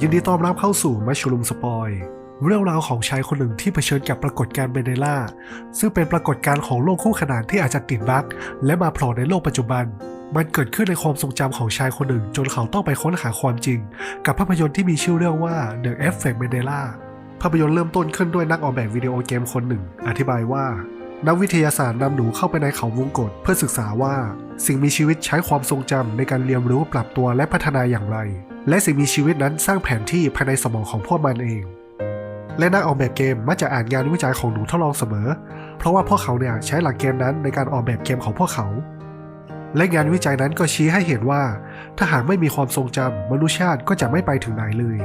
ยินดีต้อนรับเข้าสู่มัชลุมสปอย เรื่องราวของชายคนหนึ่งที่เผชิญกับปรากฏการณ์เบเนล่า ซึ่งเป็นปรากฏการณ์ของโลกคู่ขนานที่อาจจะติดบั๊กและมาโผล่ในโลกปัจจุบัน มันเกิดขึ้นในความทรงจำของชายคนหนึ่ง จนเขาต้องไปค้นหาความจริง กับภาพยนตร์ที่มีชื่อเรื่องว่า The Effect Mandela ภาพยนตร์เริ่มต้นขึ้นด้วยนักออกแบบวิดีโอเกมคนหนึ่ง อธิบายว่า นักวิทยาศาสตร์นำหนูเข้าไปในเขาวงกฏเพื่อศึกษาว่า สิ่งมีชีวิตใช้ความทรงจำในการเรียนรู้ปรับตัวและพัฒนาอย่างไร และสิ่งมีชีวิตนั้นสร้างแผนที่ภายในสมองของพวกมันเอง และนักออกแบบเกมมักจะอ่านงานวิจัยของหนูทดลองเสมอ เพราะว่าพวกเขาเนี่ยใช้หลักเกณฑ์นั้นในการออกแบบเกมของพวกเขา และงานวิจัยนั้นก็ชี้ให้เห็นว่า ถ้าหากไม่มีความทรงจำมนุษยชาติก็จะไม่ไปถึงไหนเลย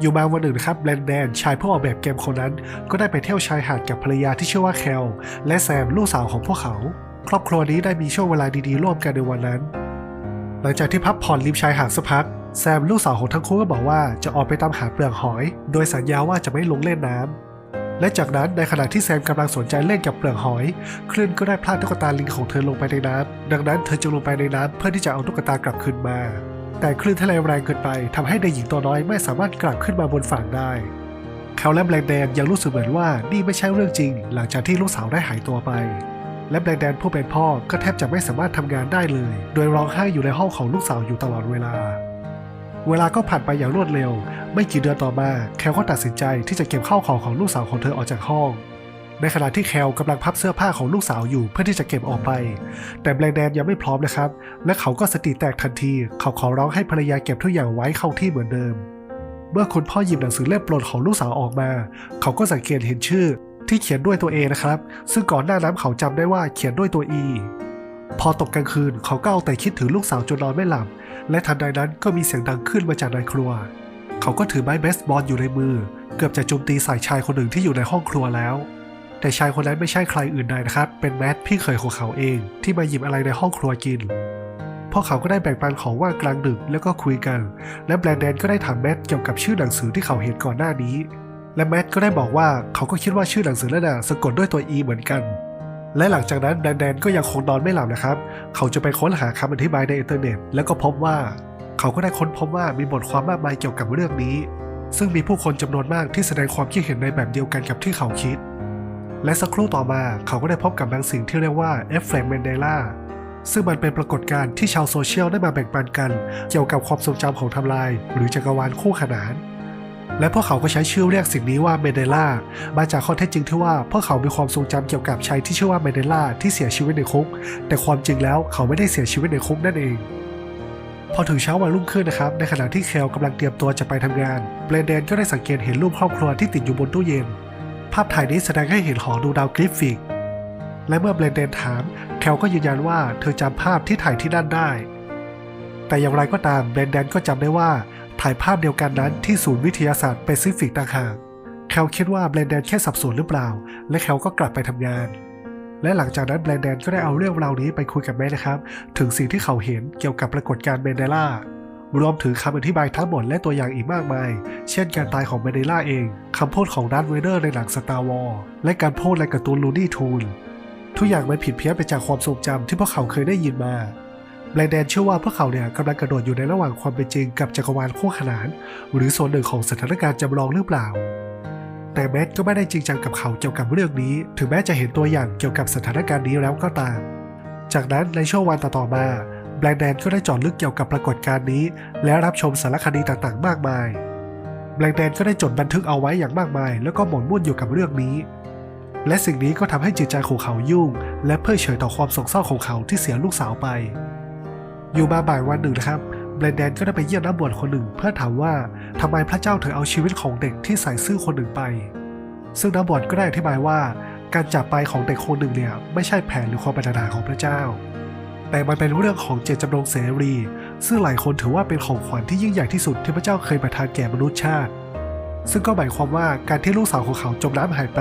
อยู่มาวันหนึ่งนะครับแบรนแดนชายผู้ออกแบบเกมคนนั้น ก็ได้ไปเที่ยวชายหาดกับภรรยาที่ชื่อว่าแคล และแซมลูกสาวของพวกเขา ครอบครัวนี้ได้มีช่วงเวลาดีๆร่วมกันในวันนั้น หลังจากที่พักผ่อนริมชายหาดสักพักแซมลูกสาวของทั้งคู่ก็บอกว่าจะออกไปตามหาเปลือกหอย โดยสัญญาว่าจะไม่ลงเล่นน้ำและจากนั้นในขณะที่แซมกำลังสนใจเล่นกับเปลือกหอย คลื่นก็ได้พลาดตุ๊กตาลิงของเธอลงไปในน้ำดังนั้นเธอจึงลงไปในน้ำเพื่อที่จะเอาตุ๊กตากลับคืนมา แต่คลื่นทะเลแรงเกินไปทำให้เด็กหญิงตัวน้อยไม่สามารถกลับขึ้นมาบนฝั่งได้เขาและแบล็กแดนยังรู้สึกเหมือนว่านี่ไม่ใช่เรื่องจริง หลังจากที่ลูกสาวได้หายตัวไป และแบล็กแดนผู้เป็นพ่อก็แทบจะไม่สามารถทำงานได้เลย โดยร้องไห้อยู่ในห้องของลูกสาวอยู่ตลอดเวลา เวลาก็ผ่านไปอย่างรวดเร็ว ไม่กี่เดือนต่อมาแคลก็ตัดสินใจที่จะเก็บข้าวของของลูกสาวของเธอออกจากห้อง ในขณะที่แคลกำลังพับเสื้อผ้าของลูกสาวอยู่เพื่อที่จะเก็บออกไป แต่แบลแดนยังไม่พร้อมนะครับ และเขาก็สติแตกทันที เขาขอร้องให้ภรรยาเก็บทุกอย่างไว้เข้าที่เหมือนเดิม เมื่อคุณพ่อหยิบหนังสือเล่มโปรดของลูกสาวออกมา เขาก็สังเกตเห็นชื่อ ที่เขียนด้วยตัวเอนะครับ ซึ่งก่อนหน้านั้นเขาจำได้ว่าเขียนด้วยตัวอีพอตกกลางคืนเขาก็เอาแต่คิดถึงลูกสาวจนนอนไม่หลับ และทันใดนั้นก็มีเสียงดังขึ้นมาจากในครัว เขาก็ถือไม้เบสบอลอยู่ในมือ เกือบจะโจมตีใส่ชายคนหนึ่งที่อยู่ในห้องครัวแล้ว แต่ชายคนนั้นไม่ใช่ใครอื่นใดนะครับ เป็นแมทพี่เขยของเขาเอง ที่มาหยิบอะไรในห้องครัวกินพวกเขาก็ได้แบ่งปันของว่างกลางดึกแล้วก็คุยกัน และแบรนแดนก็ได้ถามแมทเกี่ยวกับชื่อหนังสือที่เขาเห็นก่อนหน้านี้ และแมทก็ได้บอกว่าเขาก็คิดว่าชื่อหนังสือนั่นน่ะสะกดด้วยตัว E เหมือนกัน และหลังจากนั้นแบรนแดนก็ยังคงนอนไม่หลับนะครับ เขาจะไปค้นหาคำอธิบายในอินเทอร์เน็ต แล้วก็พบว่า เขาก็ได้ค้นพบว่ามีบทความมากมายเกี่ยวกับเรื่องนี้ ซึ่งมีผู้คนจำนวนมากที่แสดงความคิดเห็นในแบบเดียวกันกับที่เขาคิด และสักครู่ต่อมาเขาก็ได้พบกับ บางสิ่งที่เรียกว่าเอฟเฟกต์แมนเดล่าซึ่งมันเป็นปรากฏการณ์ที่ชาวโซเชียลได้มาแบ่งปันกัน เกี่ยวกับความทรงจำของไทำลายหรือจักรวาลคู่ขนาน และพวกเขาก็ใช้ชื่อเรียกสิ่งนี้ว่าเมเดล่ามาจากข้อเท็จจริงที่ว่าพวกเขามีความทรงจำเกี่ยวกับชายที่ชื่อว่าเมเดล่าที่เสียชีวิตในคุก แต่ความจริงแล้วเขาไม่ได้เสียชีวิตในคุกนั่นเองพอถึงเช้าวันรุ่งขึ้นนะครับ ในขณะที่เคลกำลังเตรียมตัวจะไปทำงานเบรนเดนก็ได้สังเกตเห็นรูปครอบครัวที่ติดอยู่บนตู้เย็น ภาพถ่ายนี้แสดงให้เห็นหอดูดาวกริฟฟิก และเมื่อเบรนเดนถาม แคลก็ยืนยันว่าเธอจำภาพที่ถ่ายที่นั่นได้ แต่อย่างไรก็ตามเบรนเดนก็จำได้ว่าถ่ายภาพเดียวกันนั้นที่ศูนย์วิทยาศาสตร์แปซิฟิกต่างหากแคลคิดว่าเบรนเดนแค่สับสนหรือเปล่า และแคลก็กลับไปทำงาน และหลังจากนั้นแบรนเดนก็ได้เอาเรื่องราวนี้ไปคุยกับแม่นะครับ ถึงสิ่งที่เขาเห็นเกี่ยวกับปรากฏการณ์เมนเดล่า รวมถึงคำอธิบายทั้งหมดและตัวอย่างอีกมากมาย เช่นการตายของเมเดล่าเอง คำพูดของดัตเวเดอร์ในหนังสตาร์วอลและการพูดในการ์ตูนลูนี่ทูนทุกอย่างมันผิดเพี้ยนไปจากความทรงจำที่พวกเขาเคยได้ยินมาแบรนเดนเชื่อว่าพวกเขาเนี่ยกำลังกระโดดอยู่ในระหว่างความเป็นจริงกับจักรวาลคู่ขนาน หรือส่วนหนึ่งของสถานการณ์จำลองหรือเปล่า แต่แมทก็ไม่ได้จริงจังกับเขาเกี่ยวกับเรื่องนี้ ถึงแม้จะเห็นตัวอย่างเกี่ยวกับสถานการณ์นี้แล้วก็ตาม จากนั้นในช่วงวันต่อๆมา แบรนแดนก็ได้จอดลึกเกี่ยวกับปรากฏการณ์นี้ และรับชมสารคดีต่างๆ มากมาย แบรนแดนก็ได้จดบันทึกเอาไว้อย่างมากมาย แล้วก็หมกมุ่นอยู่กับเรื่องนี้ และสิ่งนี้ก็ทำให้จิตใจของเขายุ่ง และเพื่อเฉยต่อความโศกเศร้าของเขาที่เสียลูกสาวไป อยู่มาบ่ายวันหนึ่งนะครับแบรนแดนก็ได้ไปเยี่ยมนักบวชคนหนึ่งเพื่อถามว่าทำไมพระเจ้าถึงเอาชีวิตของเด็กที่ใส่ซื่อคนหนึ่งไป ซึ่งนักบวชก็ได้อธิบายว่า การจากไปของเด็กคนหนึ่งเนี่ยไม่ใช่แผนหรือความปรารถนาของพระเจ้า แต่มันเป็นเรื่องของเจตจำนงเสรี ซึ่งหลายคนถือว่าเป็นของขวัญที่ยิ่งใหญ่ที่สุดที่พระเจ้าเคยประทานแก่มนุษยชาติ ซึ่งก็หมายความว่าการที่ลูกสาวของเขาจมน้ำหายไป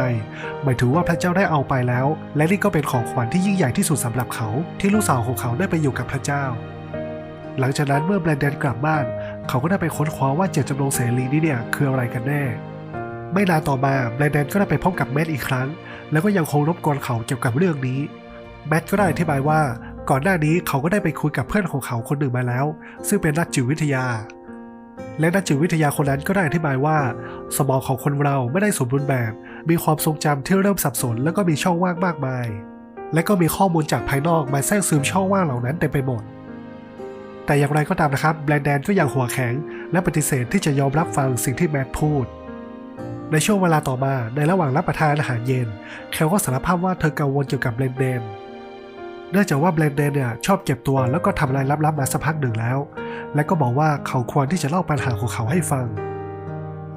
หมายถึงว่าพระเจ้าได้เอาไปแล้ว และนี่ก็เป็นของขวัญที่ยิ่งใหญ่ที่สุดสำหรับเขา ที่ลูกสาวของเขาได้ไปอยู่กับพระเจ้า หลังจากนั้นเมื่อแบรนเดนกลับบ้าน เขาก็ได้ไปค้นคว้าว่าเจตจำนงเสรีนี้เนี่ยคืออะไรกันแน่ไม่นานต่อมาแบรนเดนก็ได้ไปพบกับแมทอีกครั้ง แล้วก็ยังคงรบกวนเขาเกี่ยวกับเรื่องนี้แมทก็ได้อธิบายว่า ก่อนหน้านี้เขาก็ได้ไปคุยกับเพื่อนของเขาคนหนึ่งมาแล้ว ซึ่งเป็นนักจิตวิทยา และนักจิตวิทยาคนนั้นก็ได้อธิบายว่า สมองของคนเราไม่ได้สมบูรณ์แบบ มีความทรงจำที่เริ่มสับสน แล้วก็มีช่องว่างมากมาย และก็มีข้อมูลจากภายนอกมาแทรกซึมช่องว่างเหล่านั้นเต็มไปหมด แต่อย่างไรก็ตามนะครับแบรนแดนก็ยังหัวแข็ง และปฏิเสธที่จะยอมรับฟังสิ่งที่แมทพูดในช่วงเวลาต่อมาในระหว่างรับประทานอาหารเย็น แคลก็สารภาพว่าเธอกังวลเกี่ยวกับแบรนแดน เนื่องจากว่าแบรนแดนเนี่ยชอบเก็บตัวแล้วก็ทำอะไรลับๆมาสักพักหนึ่งแล้ว และก็บอกว่าเขาควรที่จะเล่าปัญหาของเขาให้ฟัง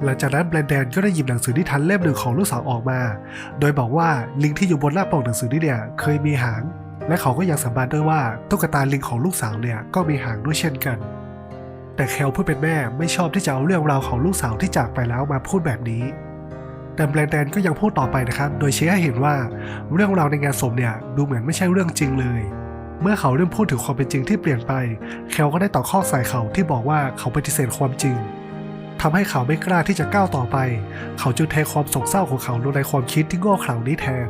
หลังจากนั้นแบรนแดนก็ได้หยิบหนังสือนิทานเล่มหนึ่งของลูกสาวออกมา โดยบอกว่าลิงที่อยู่บนหน้าปกหนังสือนี้เนี่ยเคยมีหาง และเขาก็ยังสาบานด้วยว่าตุ๊กตาลิงของลูกสาวเนี่ยก็มีหางด้วยเช่นกัน แต่แคลผู้เป็นแม่ไม่ชอบที่จะเอาเรื่องราวของลูกสาวที่จากไปแล้วมาพูดแบบนี้ แต่แบรนแดนก็ยังพูดต่อไปนะครับ โดยชี้ให้เห็นว่าเรื่องราวในงานศพเนี่ยดูเหมือนไม่ใช่เรื่องจริงเลย เมื่อเขาเริ่มพูดถึงความเป็นจริงที่เปลี่ยนไปแคลก็ได้ต่อข้อใส่เขาที่บอกว่าเขาปฏิเสธความจริงทำให้เขาไม่กล้าที่จะก้าวต่อไป เขาจึงเทความโศกเศร้าของเขาลงในความคิดที่โง่เขลานี้แทน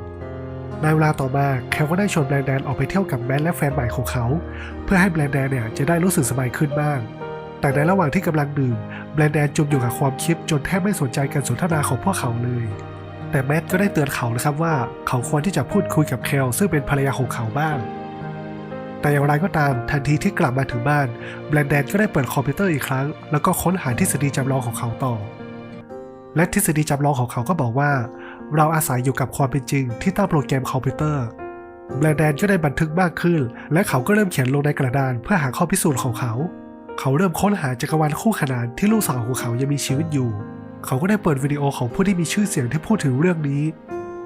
ในเวลาต่อมาแคลก็ได้ชวนแบรนแดนออกไปเที่ยวกับแมทและแฟนใหม่ของเขา เพื่อให้แบรนแดนเนี่ยจะได้รู้สึกสบายขึ้นบ้าง แต่ในระหว่างที่กำลังดื่มแบรนแดนจมอยู่กับความคิดจนแทบไม่สนใจการสนทนาของพวกเขาเลย แต่แมทก็ได้เตือนเขานะครับว่าเขาควรที่จะพูดคุยกับแคลซึ่งเป็นภรรยาของเขาบ้าง แต่อย่างไรก็ตามทันทีที่กลับมาถึงบ้านแบรนแดนก็ได้เปิดคอมพิวเตอร์อีกครั้ง แล้วก็ค้นหาทฤษฎีจำลองของเขาต่อ และทฤษฎีจำลองของเขาก็บอกว่า เราอาศัยอยู่กับความเป็นจริง ที่ตั้งโปรแกรมคอมพิวเตอร์แบรนแดนก็ได้บันทึกมากขึ้น และเขาก็เริ่มเขียนลงในกระดานเพื่อหาข้อพิสูจน์ของเขา เขาเริ่มค้นหาจักรวาลคู่ขนานที่ลูกสาวของเขายังมีชีวิตอยู่ เขาก็ได้เปิดวิดีโอของผู้ที่มีชื่อเสียงที่พูดถึงเรื่องนี้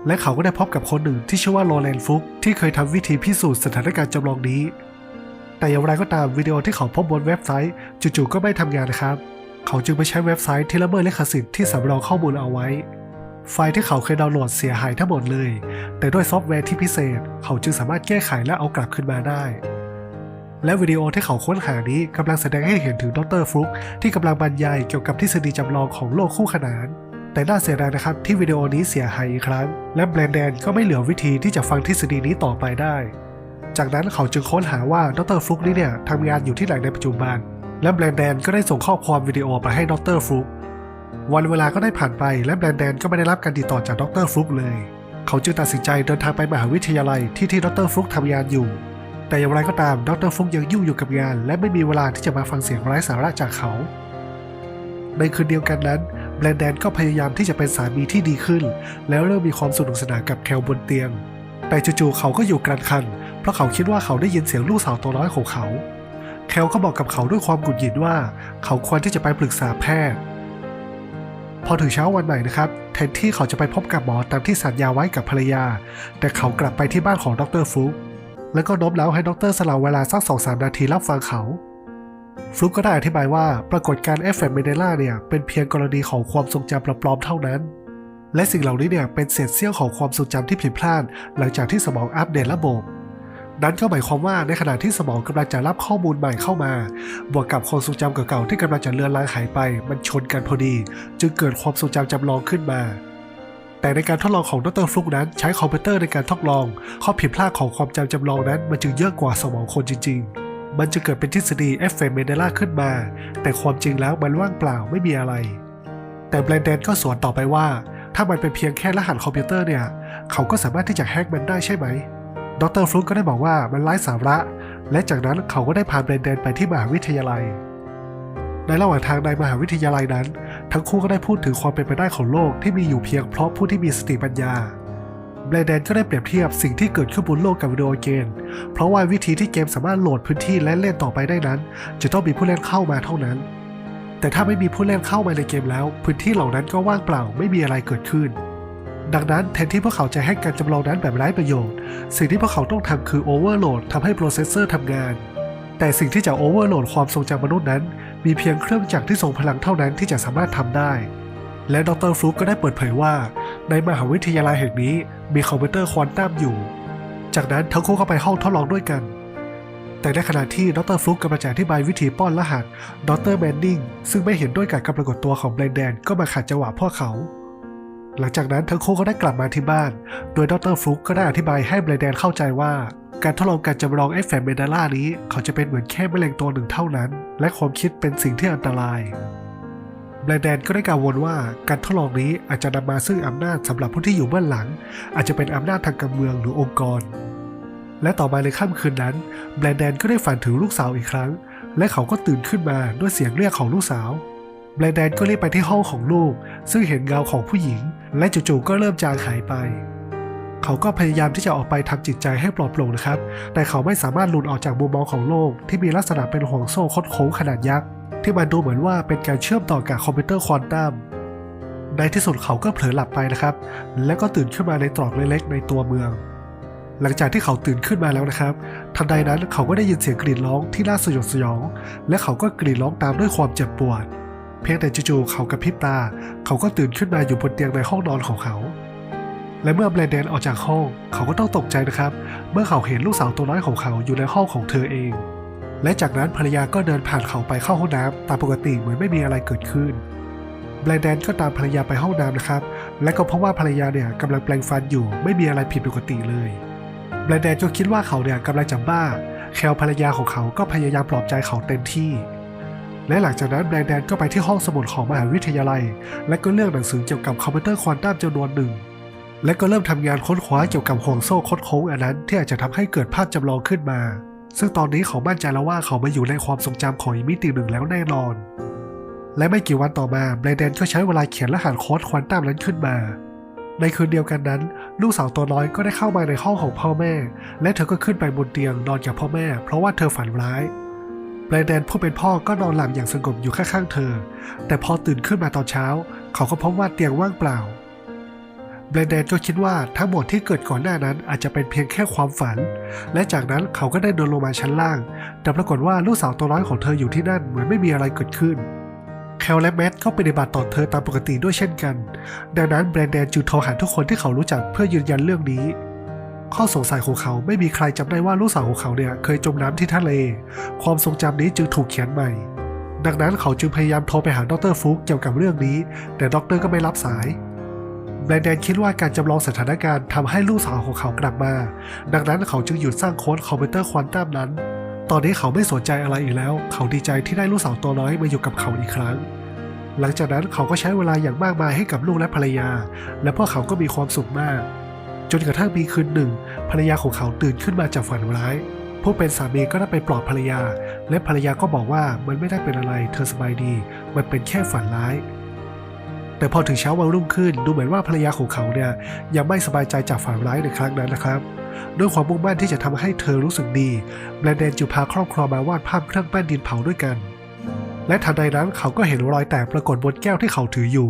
และเขาก็ได้พบกับคนหนึ่งที่ชื่อว่าโรแลนด์ฟุกที่เคยทำวิธีพิสูจน์สถานการณ์จำลองนี้ แต่อย่างไรก็ตามวิดีโอที่เขาพบบนเว็บไซต์จู่ๆก็ไม่ทำงานนะครับ เขาจึงไปใช้เว็บไซต์ที่ละเมิดลิขสิทธิ์ที่สำรองข้อมูลเอาไว้ ไฟล์ที่เขาเคยดาวน์โหลดเสียหายทั้งหมดเลย แต่ด้วยซอฟต์แวร์ที่พิเศษ เขาจึงสามารถแก้ไขและเอากลับขึ้นมาได้ และวิดีโอที่เขาค้นหานี้กำลังแสดงให้เห็นถึงดรฟลุกที่กำลังบรรยายเกี่ยวกับทฤษฎีจำลองของโลกคู่ขนาน แต่น่าเสียดายนะครับที่วิดีโอนี้เสียหายอีกครั้ง และแบรนแดนก็ไม่เหลือวิธีที่จะฟังทฤษฎีนี้ต่อไปได้ จากนั้นเขาจึงค้นหาว่าดรฟลุกนี้เนี่ยทำงานอยู่ที่ไหนในปัจจุบัน และแบรนแดนก็ได้ส่งข้อความวิดีโอไปให้ดรฟลุกวันเวลาก็ได้ผ่านไปและแบรนแดนก็ไม่ได้รับการติดต่อจากดรฟลุกเลย เขาจึงตัดสินใจเดินทางไปมหาวิทยาลัยที่ที่ดรฟลุกทำงานอยู่ แต่อย่างไรก็ตามดรฟุกยังยุ่งอยู่กับงาน และไม่มีเวลาที่จะมาฟังเสียงไร้สาระจากเขา ในคืนเดียวกันนั้นแบรนแดนก็พยายามที่จะเป็นสามีที่ดีขึ้น แล้วเริ่มมีความสนุกสนานกับแคลบนเตียง แต่จู่ๆเขาก็อยู่กรันคัน เพราะเขาคิดว่าเขาได้ยินเสียงลูกสาวตัวน้อยของเขา แคลก็บอกกับเขาด้วยความหงุดหงิดว่า เขาควรที่จะไปปรึกษาแพทย์ พอถึงเช้าวันใหม่นะครับแทนที่เขาจะไปพบกับหมอตามที่สัญญาไว้กับภรรยา แต่เขากลับไปที่บ้านของดรฟุก แล้วก็โน้มน้าวให้ดรสละเวลาสักสองสามนาทีรับฟังเขา ฟลุกก็ได้อธิบายว่าปรากฏการณ์เอฟเฟกต์เมเดล่าเนี่ย เป็นเพียงกรณีของความทรงจำปลอมๆเท่านั้น และสิ่งเหล่านี้เนี่ยเป็นเศษเสี้ยวของความทรงจำที่ผิดพลาด หลังจากที่สมองอัปเดตระบบนั้นก็หมายความว่าในขณะที่สมองกำลังจะรับข้อมูลใหม่เข้ามา บวกกับความทรงจำเก่าๆที่กำลังจะเลือนลางหายไป มันชนกันพอดี จึงเกิดความทรงจำจำลองขึ้นมา แต่ในการทดลองของดรฟลุกนั้น ใช้คอมพิวเตอร์ในการทดลอง ข้อผิดพลาดของความจำจำลองนั้น มันจึงเยอะกว่าสมองคนจริง ๆ มันจะเกิดเป็นทฤษฎีเอฟเฟกต์เมเดล่าขึ้นมา แต่ความจริงแล้วมันว่างเปล่าไม่มีอะไร แต่แบรนแดนก็สวนต่อไปว่า ถ้ามันเป็นเพียงแค่รหัสคอมพิวเตอร์เนี่ย เขาก็สามารถที่จะแฮกมันได้ใช่ไหม ดรฟลุกก็ได้บอกว่ามันไร้สาระ และจากนั้นเขาก็ได้พาแบรนแดนไปที่มหาวิทยาลัย ในระหว่างทางในมหาวิทยาลัยนั้น ทั้งคู่ก็ได้พูดถึงความเป็นไปได้ของโลกที่มีอยู่เพียงเพราะผู้ที่มีสติปัญญาแบรแดนก็ได้เปรียบเทียบสิ่งที่เกิดขึ้นบนโลกกับวิดีโอเกม เพราะว่าวิธีที่เกมสามารถโหลดพื้นที่และเล่นต่อไปได้นั้น จะต้องมีผู้เล่นเข้ามาเท่านั้น แต่ถ้าไม่มีผู้เล่นเข้ามาในเกมแล้ว พื้นที่เหล่านั้นก็ว่างเปล่าไม่มีอะไรเกิดขึ้น ดังนั้นแทนที่พวกเขาจะให้การจำลองนั้นแบบไร้ประโยชน์ สิ่งที่พวกเขาต้องทำคือโอเวอร์โหลดทำให้โปรเซสเซอร์ทำงาน แต่สิ่งที่จะโอเวอร์โหลดความทรงจำมนุษย์นั้น มีเพียงเครื่องจักรที่ทรงพลังเท่านั้นที่จะสามารถทำได้ และดรฟลุกก็ได้เปิดเผยว่า ในมหาวิทยาลัยแห่งนี้มีคอมพิวเตอร์ควอนตัมอยู่ จากนั้นทั้งคู่เข้าไปห้องทดลองด้วยกัน แต่ในขณะที่ดรฟลุกกำลังจะอธิบายวิธีป้อนรหัสดรแมนนิงซึ่งไม่เห็นด้วยกับการปรากฏตัวของแบรนแดนก็มาขัดจังหวะพวกเขาหลังจากนั้นทั้งคู่ก็ได้กลับมาที่บ้าน โดยดรฟลุกก็ได้อธิบายให้แบรนแดนเข้าใจว่า การทดลองการจำลองเอฟเฟกเมดาล่านี้ เขาจะเป็นเหมือนแค่แมลงตัวหนึ่งเท่านั้น และความคิดเป็นสิ่งที่อันตรายแบรนแดนก็ได้กังวลว่าการทดลองนี้อาจจะนำมาซึ่งอำนาจสำหรับผู้ที่อยู่เบื้องหลัง อาจจะเป็นอำนาจทางการเมืองหรือองค์กร และต่อมาในค่ำคืนนั้น แบรนแดนก็ได้ฝันถึงลูกสาวอีกครั้ง และเขาก็ตื่นขึ้นมาด้วยเสียงเรียกของลูกสาว แบรนแดนก็รีบไปที่ห้องของลูก ซึ่งเห็นเงาของผู้หญิง และจู่ๆก็เริ่มจางหายไป เขาก็พยายามที่จะออกไปทำจิตใจให้ปลอดโปร่งนะครับ แต่เขาไม่สามารถหลุดออกจากมุมมองของโลก ที่มีลักษณะเป็นห่วงโซ่คดโค้งขนาดยักษ์ ที่มันดูเหมือนว่าเป็นการเชื่อมต่อกับคอมพิวเตอร์ควอนตัมในที่สุดเขาก็เผลอหลับไปนะครับ และก็ตื่นขึ้นมาในตรอกเล็กๆในตัวเมือง หลังจากที่เขาตื่นขึ้นมาแล้วนะครับ ทันใดนั้นเขาก็ได้ยินเสียงกรีดร้องที่น่าสยดสยอง และเขาก็กรีดร้องตามด้วยความเจ็บปวด เพียงแต่จู่ๆเขากระพริบตา เขาก็ตื่นขึ้นมาอยู่บนเตียงในห้องนอนของเขา และเมื่อแบรนเดนออกจากห้อง เขาก็ต้องตกใจนะครับ เมื่อเขาเห็นลูกสาวตัวน้อยของเขาอยู่ในห้องของเธอเอง และจากนั้นภรรยาก็เดินผ่านเขาไปเข้าห้องน้ำตามปกติเหมือนไม่มีอะไรเกิดขึ้นแบรนเดนก็ตามภรรยาไปห้องน้ำนะครับ และก็พบว่าภรรยาเนี่ยกำลังแปลงฟันอยู่ไม่มีอะไรผิดปกติเลยแบรนเดนก็คิดว่าเขาเนี่ยกำลังจะบ้าแคลภรรยาของเขาก็พยายามปลอบใจเขาเต็มที่ และหลังจากนั้นแบรนเดนก็ไปที่ห้องสมุดของมหาวิทยาลัย และก็เลือกหนังสือเกี่ยวกับคอมพิวเตอร์ควอนตัมจำนวนหนึ่ง และก็เริ่มทำงานค้นคว้าเกี่ยวกับห่วงโซ่คดโค้งอันนั้นที่อาจจะทำให้เกิดภาพจำลองขึ้นมา ซึ่งตอนนี้เขามั่นใจแล้วว่าเขามาอยู่ในความทรงจำของอีมิติหนึ่งแล้วแน่นอน และไม่กี่วันต่อมาแบรเดนก็ใช้เวลาเขียนรหัสโค้ดควอนตัมนั้นขึ้นมา ในคืนเดียวกันนั้น ลูกสาวตัวน้อยก็ได้เข้ามาในห้องของพ่อแม่ และเธอก็ขึ้นไปบนเตียงนอนกับพ่อแม่ เพราะว่าเธอฝันร้ายแบรเดนผู้เป็นพ่อก็นอนหลับอย่างสงบอยู่ข้างๆเธอ แต่พอตื่นขึ้นมาตอนเช้า เขาก็พบว่าเตียงว่างเปล่า แบรนเดนก็คิดว่าทั้งหมดที่เกิดก่อนหน้านั้นอาจจะเป็นเพียงแค่ความฝัน และจากนั้นเขาก็ได้เดินลงมาชั้นล่าง แต่ปรากฏว่าลูกสาวตัวน้อยของเธออยู่ที่นั่นเหมือนไม่มีอะไรเกิดขึ้นแคลและแมทก็ปฏิบัติต่อเธอตามปกติด้วยเช่นกัน ดังนั้นแบรนเดนจึงโทรหาทุกคนที่เขารู้จักเพื่อยืนยันเรื่องนี้ ข้อสงสัยของเขาไม่มีใครจำได้ว่าลูกสาวของเขาเนี่ยเคยจมน้ำที่ทะเล ความทรงจำนี้จึงถูกเขียนใหม่ ดังนั้นเขาจึงพยายามโทรไปหาดรฟุกเกี่ยวกับเรื่องนี้ แต่ดรก็ไม่รับสาย แบรนเดนคิดว่าการจำลองสถานการณ์ทำให้ลูกสาวของเขากลับมา ดังนั้นเขาจึงหยุดสร้างโค้ดคอมพิวเตอร์ควอนตัมนั้น ตอนนี้เขาไม่สนใจอะไรอีกแล้ว เขาดีใจที่ได้ลูกสาวตัวน้อยมาอยู่กับเขาอีกครั้ง หลังจากนั้นเขาก็ใช้เวลาอย่างมากมายให้กับลูกและภรรยา และพวกเขาก็มีความสุขมาก จนกระทั่งมีคืนหนึ่ง ภรรยาของเขาตื่นขึ้นมาจากฝันร้ายผู้เป็นสามีก็ได้ไปปลอบภรรยา และภรรยาก็บอกว่ามันไม่ได้เป็นอะไร เธอสบายดี มันเป็นแค่ฝันร้าย แต่พอถึงเช้าวันรุ่งขึ้นดูเหมือนว่าภรรยาของเขาเนี่ยยังไม่สบายใจจากฝันร้ายในครั้งนั้นนะครับด้วยความมุ่งมั่นที่จะทำให้เธอรู้สึกดีแบรนเดนจึงพาครอบครัวมาวาดภาพเครื่องแป้นดินเผาด้วยกัน และทันใดนั้นเขาก็เห็นรอยแตกปรากฏบนแก้วที่เขาถืออยู่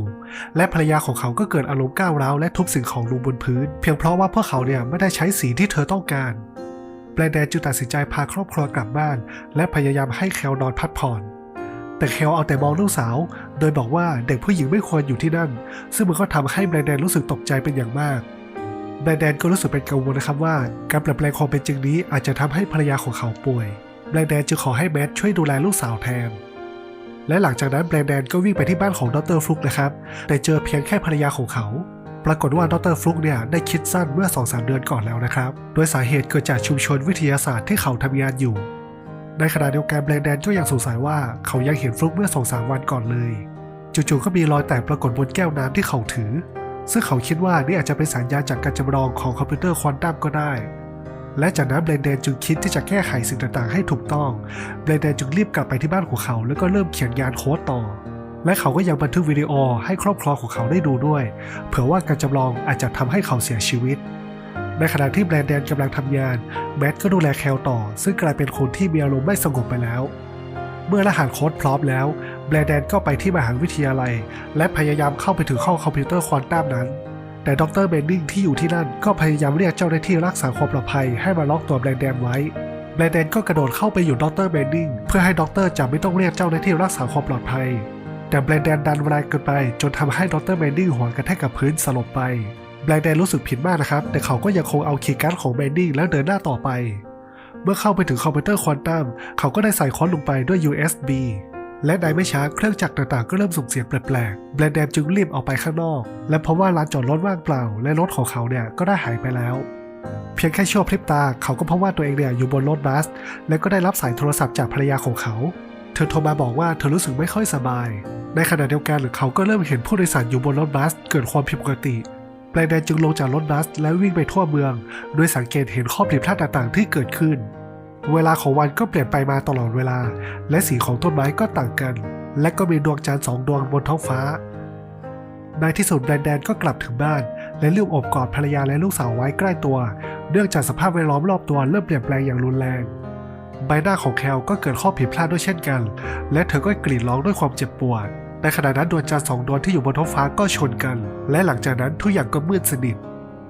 และภรรยาของเขาก็เกิดอารมณ์ก้าวร้าวและทุบสิ่งของลงบนพื้น เพียงเพราะว่าพวกเขาเนี่ยไม่ได้ใช้สีที่เธอต้องการแบรนเดนจึงตัดสินใจพาครอบครัวกลับบ้าน และพยายามให้แคลนอนพักผ่อน แต่แคลเอาแต่มองลูกสาว โดยบอกว่าเด็กผู้หญิงไม่ควรอยู่ที่นั่น ซึ่งมันก็ทำให้แบรนเดนรู้สึกตกใจเป็นอย่างมากแบรนเดนก็รู้สึกเป็นกังวลนะครับว่า การเปลี่ยนแปลงความเป็นจริงนี้อาจจะทำให้ภรรยาของเขาป่วยแบรนเดนจึงขอให้แมทช่วยดูแลลูกสาวแทน และหลังจากนั้นแบรนเดนก็วิ่งไปที่บ้านของดรฟลุกนะครับ แต่เจอเพียงแค่ภรรยาของเขา ปรากฏว่าดรฟลุกเนี่ยได้คิดสั้นเมื่อ2-3เดือนก่อนแล้วนะครับ โดยสาเหตุเกิดจากชุมชนวิทยาศาสตร์ที่เขาทำงานอยู่ ในขณะเดียวกันแบรนเดนก็ยังสงสัยว่าเขายังเห็นฟลุกเมื่อ2-3วันก่อนเลย จู่ๆก็มีรอยแตกปรากฏบนแก้วน้ำที่เขาถือ ซึ่งเขาคิดว่านี่อาจจะเป็นสัญญาณจากการจำลองของคอมพิวเตอร์ควอนตัมก็ได้ และจากนั้นเบรนเดนจึงคิดที่จะแก้ไขสิ่งต่างๆ ให้ถูกต้องเบรนเดนจึงรีบกลับไปที่บ้านของเขา แล้วก็เริ่มเขียนงานโค้ดต่อ และเขาก็ยังบันทึกวิดีโอให้ครอบครัวของเขาได้ดูด้วย เผื่อว่าการจำลองอาจจะทำให้เขาเสียชีวิต ในขณะที่แบรนเดนกำลังทำงาน แมทก็ดูแลแคลต่อ ซึ่งกลายเป็นคนที่มีอารมณ์ไม่สงบไปแล้ว เมื่อรหัสโค้ดพร้อมแล้ว แบรนเดนก็ไปที่มหาวิทยาลัย และพยายามเข้าไปถึงห้องคอมพิวเตอร์ควอนตัมนั้น แต่ดรเบนนิงที่อยู่ที่นั่นก็พยายามเรียกเจ้าหน้าที่รักษาความปลอดภัยให้มาล็อกตัวแบรนเดนไว้ แบรนเดนก็กระโดดเข้าไปอยู่ดรเบนนิงเพื่อให้ดรจะไม่ต้องเรียกเจ้าหน้าที่รักษาความปลอดภัย แต่แบรนเดนดันแรงเกินไป จนทำให้ดรเบนนิงหัวกระแทกกับพื้นสลบไป แบรนเดนรู้สึกผิดมากนะครับ แต่เขาก็ยังคงเอาคีย์การ์ดของเบนนิงแล้วเดินหน้าต่อไป เมื่อเข้าไปถึงคอมพิวเตอร์ควอนตัมเขาก็ได้ใส่ค้อนลงไปด้วย USB และในไม่ช้าเครื่องจักรต่างๆก็เริ่มส่งเสียงแปลกๆ แบรนเดนจึงรีบออกไปข้างนอก และเพราะว่าลานจอดรถว่างเปล่า และรถของเขาเนี่ยก็ได้หายไปแล้ว เพียงแค่ชั่วพริบตา เขาก็พบว่าตัวเองเนี่ยอยู่บนรถบัส และก็ได้รับสายโทรศัพท์จากภรรยาของเขา เธอโทรมาบอกว่าเธอรู้สึกไม่ค่อยสบาย ในขณะเดียวกันเขาก็เริ่มเห็นผู้โดยสารอยู่บนรถบัส เกิดความผิดปกติ แปลแดนจึงลงจากรถบัสและวิ่งไปทั่วเมือง โดยสังเกตเห็นข้อผิดพลาดต่างๆ ที่เกิดขึ้น เวลาของวันก็เปลี่ยนไปมาตลอดเวลา และสีของต้นไม้ก็ต่างกัน และก็มีดวงจันทร์สองดวงบนท้องฟ้า ในที่สุดแบรนแดนก็กลับถึงบ้าน และรีบอบกอดภรรยาและลูกสาวไว้ใกล้ตัว เนื่องจากสภาพแวดล้อมรอบตัวเริ่มเปลี่ยนแปลงอย่างรุนแรง ใบหน้าของแคลก็เกิดข้อผิดพลาดด้วยเช่นกัน และเธอก็กรีดร้องด้วยความเจ็บปวด ในขณะนั้นดวงจันทร์สองดวงที่อยู่บนท้องฟ้าก็ชนกัน และหลังจากนั้นทุกอย่างก็มืดสนิท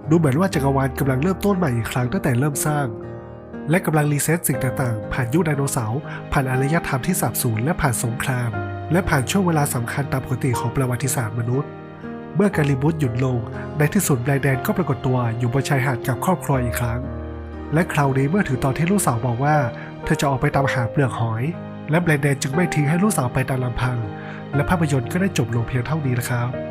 ดูเหมือนว่าจักรวาลกำลังเริ่มต้นใหม่อีกครั้งตั้งแต่เริ่มสร้าง และกำลังรีเซ็ตสิ่งต่างๆ ผ่านยุคไดโนเสาร์ผ่านอารยธรรมที่สับสูญและผ่านสงคราม และผ่านช่วงเวลาสำคัญตามปกติของประวัติศาสตร์มนุษย์ เมื่อการรีบูตหยุดลง ในที่สุดแบรแดนก็ปรากฏตัวอยู่บนชายหาดกับครอบครัวอีกครั้ง และคราวนี้เมื่อถึงตอนที่ลูกสาวบอกว่า เธอจะออกไปตามหาเปลือกหอย และแบรนแดนจึงไม่ทิ้งให้ลูกสาวไปตามลำพัง และภาพยนตร์ก็ได้จบลงเพียงเท่านี้นะครับ